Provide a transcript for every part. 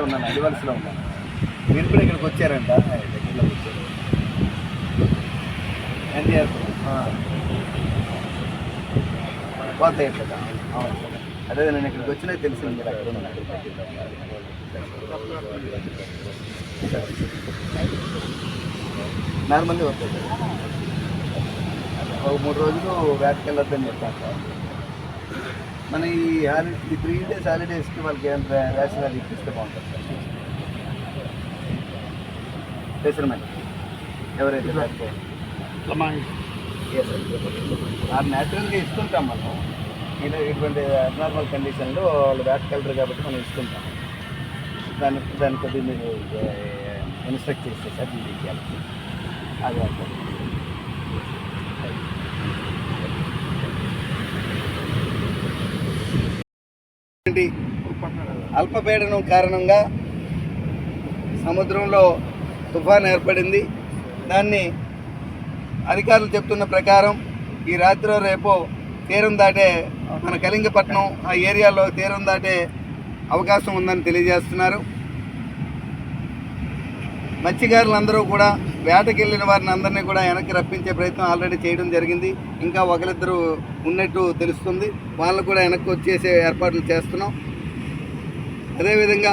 ఇక్కడే ఉన్నాను అలివల్స్లో ఉన్నాను. మీరు కూడా ఇక్కడికి వచ్చారంట? దగ్గరలో వచ్చారు. ఎన్టీఆర్ పోతాయి కదా అవును. అదే నేను ఇక్కడికి వచ్చినా తెలిసింది మీరు అక్కడ ఉన్నారు నార్మల్లీ వస్తాయి ఒక మూడు రోజులు వేటకెళ్ళొద్దని చెప్పాను. సార్ మన ఈ హాలిడే ఈ త్రీ డేస్ హాలిడేస్కి వాళ్ళకి ఏం రేషన్ అది ఇప్పిస్తే బాగుంటుంది. సార్ స్పెషల్మెంట్ ఎవరైతే ఆ న్యాచురల్గా ఇస్తుంటాం మనం. ఇలా ఇటువంటి అబ్నార్మల్ కండిషన్లో వాళ్ళు వేటకెళ్ళరు కాబట్టి మనం ఇస్తుంటాం. దాని దాని కొద్దిగా మీరు ఇన్స్ట్రక్ట్ చేస్తే సార్ ఇవ్వాలి. అది ఒత్తిడి అల్పపీడనం కారణంగా సముద్రంలో తుఫాన్ ఏర్పడింది. దాన్ని అధికారులు చెప్తున్న ప్రకారం ఈ రాత్రి రేపో తీరం దాటే మన కళింగపట్నం ఆ ఏరియాలో తీరం దాటే అవకాశం ఉందని తెలియజేస్తున్నారు. మత్స్యకారులందరూ కూడా వేటకెళ్ళిన వారిని అందరినీ కూడా వెనక్కి రప్పించే ప్రయత్నం ఆల్రెడీ చేయడం జరిగింది. ఇంకా ఒకరిద్దరు ఉన్నట్టు తెలుస్తుంది. వాళ్ళు కూడా వెనక్కి వచ్చేసే ఏర్పాట్లు చేస్తున్నాం. అదేవిధంగా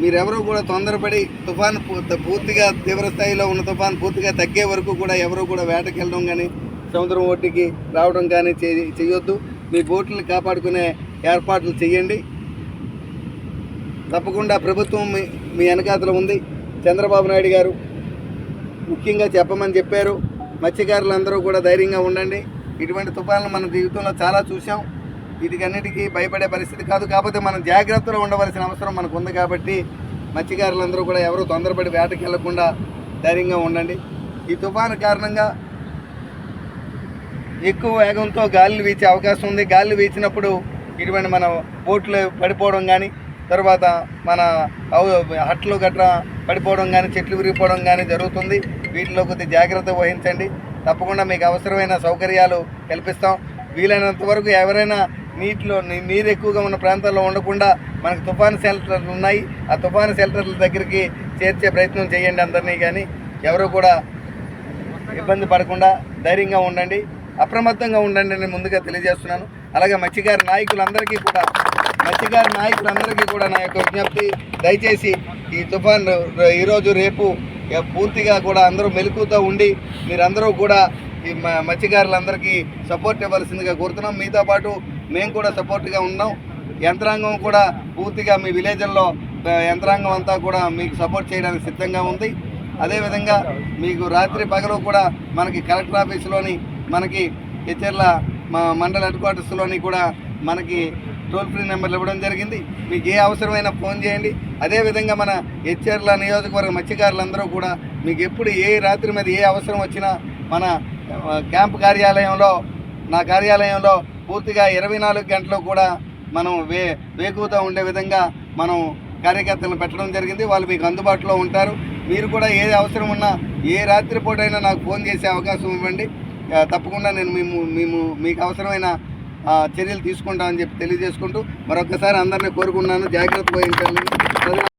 మీరెవరూ కూడా తొందరపడి తుఫాన్ పూర్తిగా తీవ్రస్థాయిలో ఉన్న తుఫాను పూర్తిగా తగ్గే వరకు కూడా ఎవరు కూడా వేటకెళ్ళడం కానీ సముద్రం ఒడ్డుకి రావడం కానీ చేయొద్దు. మీ బోట్లను కాపాడుకునే ఏర్పాట్లు చేయండి. తప్పకుండా ప్రభుత్వం మీ మీ వెనకాతలో ఉంది. చంద్రబాబు నాయుడు గారు ముఖ్యంగా చెప్పమని చెప్పారు. మత్స్యకారులందరూ కూడా ధైర్యంగా ఉండండి. ఇటువంటి తుఫాన్లు మన జీవితంలో చాలా చూసాం వీటికన్నిటికీ భయపడే పరిస్థితి కాదు. కాకపోతే మనం జాగ్రత్తలో ఉండవలసిన అవసరం మనకు ఉంది కాబట్టి మత్స్యకారులందరూ కూడా ఎవరు తొందరపడి వేటకి వెళ్ళకుండా ధైర్యంగా ఉండండి. ఈ తుఫాను కారణంగా ఎక్కువ వేగంతో గాలి వీచే అవకాశం ఉంది. గాలి వీచినప్పుడు ఇటువంటి మన బోట్లు పడిపోవడం కానీ తర్వాత మన హట్లు గట్రా పడిపోవడం కానీ చెట్లు విరిగిపోవడం కానీ జరుగుతుంది. వీటిలో కొద్ది జాగ్రత్త వహించండి. తప్పకుండా మీకు అవసరమైన సౌకర్యాలు కల్పిస్తాం. వీలైనంత వరకు ఎవరైనా నీటిలో నీరు ఎక్కువగా ఉన్న ప్రాంతాల్లో ఉండకుండా మనకు తుఫాను షెల్టర్లు ఉన్నాయి. ఆ తుఫాను షెల్టర్ల దగ్గరికి చేర్చే ప్రయత్నం చేయండి అందరినీ కానీ ఎవరు కూడా ఇబ్బంది పడకుండా ధైర్యంగా ఉండండి. అప్రమత్తంగా ఉండండి అని ముందుగా తెలియజేస్తున్నాను. అలాగే మత్స్యగారి నాయకులందరికీ కూడా మత్స్యగారి నాయకులందరికీ కూడా నా యొక్క విజ్ఞప్తి. దయచేసి ఈ తుఫాన్ ఈరోజు రేపు పూర్తిగా కూడా అందరూ మెలకుతో ఉండి మీరందరూ కూడా ఈ మ- మత్స్యకారులందరికీ సపోర్ట్ ఇవ్వాల్సిందిగా కోరుతున్నాం. మీతో పాటు మేము కూడా సపోర్ట్గా ఉన్నాం. యంత్రాంగం కూడా పూర్తిగా మీ విలేజ్ల్లో యంత్రాంగం అంతా కూడా మీకు సపోర్ట్ చేయడానికి సిద్ధంగా ఉంది. అదేవిధంగా మీకు రాత్రి పగలు కూడా మనకి కలెక్టర్ ఆఫీస్లోని మనకి ఇతరుల మా మండల హెడ్ క్వార్టర్స్లోని కూడా మనకి టోల్ ఫ్రీ నెంబర్లు ఇవ్వడం జరిగింది. మీకు ఏ అవసరమైనా ఫోన్ చేయండి. అదేవిధంగా మన హెచ్ఆర్ల నియోజకవర్గ మత్స్యకారులందరూ కూడా మీకు ఎప్పుడు ఏ రాత్రి మీద ఏ అవసరం వచ్చినా మన క్యాంప్ కార్యాలయంలో నా కార్యాలయంలో పూర్తిగా ఇరవై నాలుగు గంటలు కూడా మనం వే వేకువతో ఉండే విధంగా మనం కార్యకర్తలను పెట్టడం జరిగింది. వాళ్ళు మీకు అందుబాటులో ఉంటారు. మీరు కూడా ఏ అవసరం ఉన్నా ఏ రాత్రిపూటైనా నాకు ఫోన్ చేసే అవకాశం ఇవ్వండి. తప్పకుండా నేను మేము మేము మీకు అవసరమైన చర్యలు తీసుకుంటామని చెప్పి తెలియజేసుకుంటూ మరొకసారి అందరినీ కోరుకున్నాను జాగ్రత్త వహించాలని